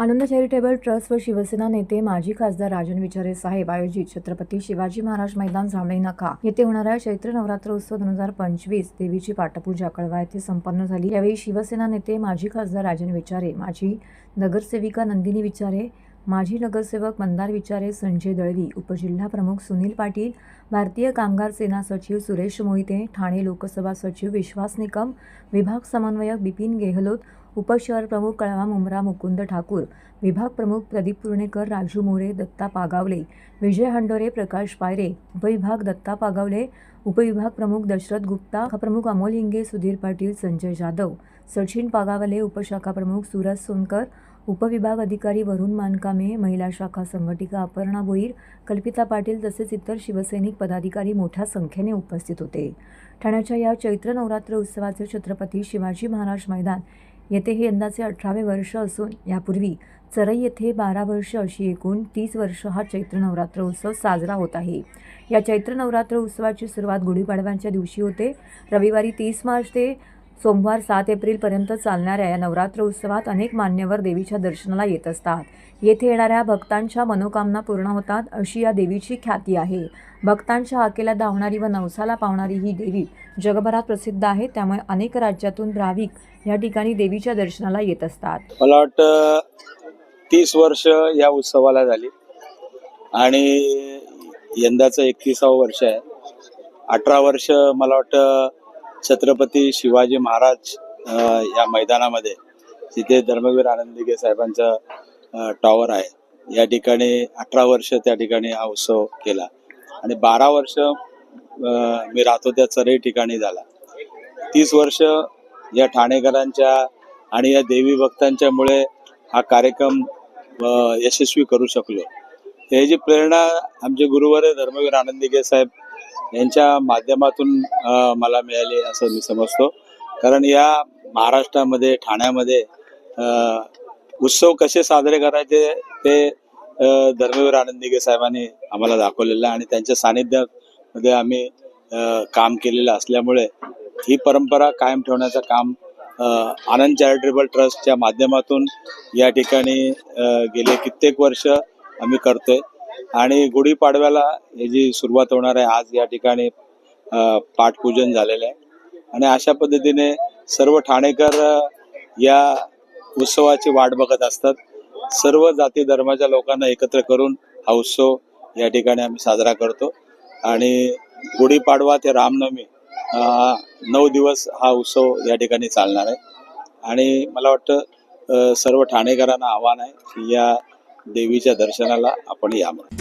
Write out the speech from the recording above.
आनंद charitable trust व शिवसेना नेते माजी खासदार राजन विचारे साहेब आयोजित छत्रपती शिवाजी महाराज मैदान जांभळी नाका. येथे होणाऱ्या चैत्र नवरात्र उत्सव दोन हजार पंचवीस देवीची पाठपूजा कळवा. येथे संपन्न झाली. यावेळी शिवसेना नेते माजी खासदार राजन विचारे माजी नगरसेविका नंदिनी विचारे माजी नगरसेवक मंदार विचारे संजय दळवी उपजिल्हा प्रमुख सुनील पाटील भारतीय कामगार सेना सचिव सुरेश मोहिते ठाणे लोकसभा सचिव विश्वास निकम विभाग समन्वयक बिपिन गेहलोत उपशहर प्रमुख कळवा मुंब्रा मुकुंद ठाकूर विभाग प्रमुख प्रदीप पुर्णेकर राजू मोरे दत्ता पागावले विजय हंडोरे प्रकाश पायरे उपविभाग दत्ता पागावले उपविभाग प्रमुख दशरथ गुप्ता प्रमुख अमोल हिंगे सुधीर पाटील संजय जाधव सचिन पागावले उपशाखा प्रमुख सूरज सोनकर उपविभाग अधिकारी वरुण मानकामे महिला शाखा संघटिका अपर्णा भोईर कल्पिता पाटील तसेच इतर शिवसैनिक पदाधिकारी मोठ्या संख्येने उपस्थित होते. ठाण्याच्या या चैत्र नवरात्र उत्सवाचे छत्रपती शिवाजी महाराज मैदान येथे हे यंदाचे अठरावे वर्ष असून यापूर्वी चरई येथे बारा वर्ष अशी एकूण तीस वर्ष हा चैत्र नवरात्र उत्सव साजरा होत आहे. या चैत्र नवरात्र उत्सवाची सुरुवात गुढीपाडव्यांच्या दिवशी होते. रविवारी तीस मार्च ते सोमवार सात एप्रिलपर्यंत चालणाऱ्या या नवरात्र उत्सवात अनेक मान्यवर देवीच्या दर्शनाला येत असतात. येथे येणाऱ्या भक्तांच्या मनोकामना पूर्ण होतात अशी या देवीची ख्याती आहे. भक्तांच्या आकेला धावणारी व नवसाला पावणारी ही देवी जगभरात प्रसिद्ध आहे त्यामुळे अनेक राज्यातून भाविक या ठिकाणी देवीच्या दर्शनाला येत असतात. मला वाटतं तीस वर्ष या उत्सवाला झाली. आणि यंदाचं एकतीसावं वर्ष आहे. अठरा वर्ष मला वाटतं छत्रपती शिवाजी महाराज या मैदानामध्ये जिथे धर्मवीर आनंदिगे साहेबांचं टॉवर आहे. या ठिकाणी अठरा वर्ष त्या ठिकाणी हा उत्सव केला. आणि बारा वर्ष मी राहतो त्या चरही ठिकाणी झाला. तीस वर्ष या ठाणेकरांच्या आणि या देवी भक्तांच्यामुळे हा कार्यक्रम यशस्वी करू शकलो. त्याची प्रेरणा आमचे गुरुवार धर्मवीर आनंदिगे साहेब यांच्या माध्यमातून मला मिळाली असं मी समजतो. कारण या महाराष्ट्रामध्ये ठाण्यामध्ये उत्सव कसे साजरे करायचे ते धर्मवीर आनंदिगे साहेबांनी आम्हाला दाखवलेलं आहे आणि त्यांच्या मध्ये आम्ही काम केलेलं असल्यामुळे ही परंपरा कायम ठेवण्याचं काम आनंद चॅरिटेबल ट्रस्टच्या माध्यमातून या ठिकाणी गेले कित्येक वर्ष आम्ही करतोय. आणि गुढीपाडव्याला ही जी सुरुवात होणार आहे आज या ठिकाणी पाठपूजन झालेलं आहे. आणि अशा पद्धतीने सर्व ठाणेकर या उत्सवाची वाट बघत असतात. सर्व जाती धर्माच्या लोकांना एकत्र करून हा उत्सव या ठिकाणी आम्ही साजरा करतो. आणि गुढीपाडवा ते रामनवमी नऊ दिवस हा उत्सव या ठिकाणी चालणार आहे. आणि मला वाटतं सर्व ठाणेकरांना आव्हान आहे की या देवीच्या दर्शनाला आपण या म्हणून.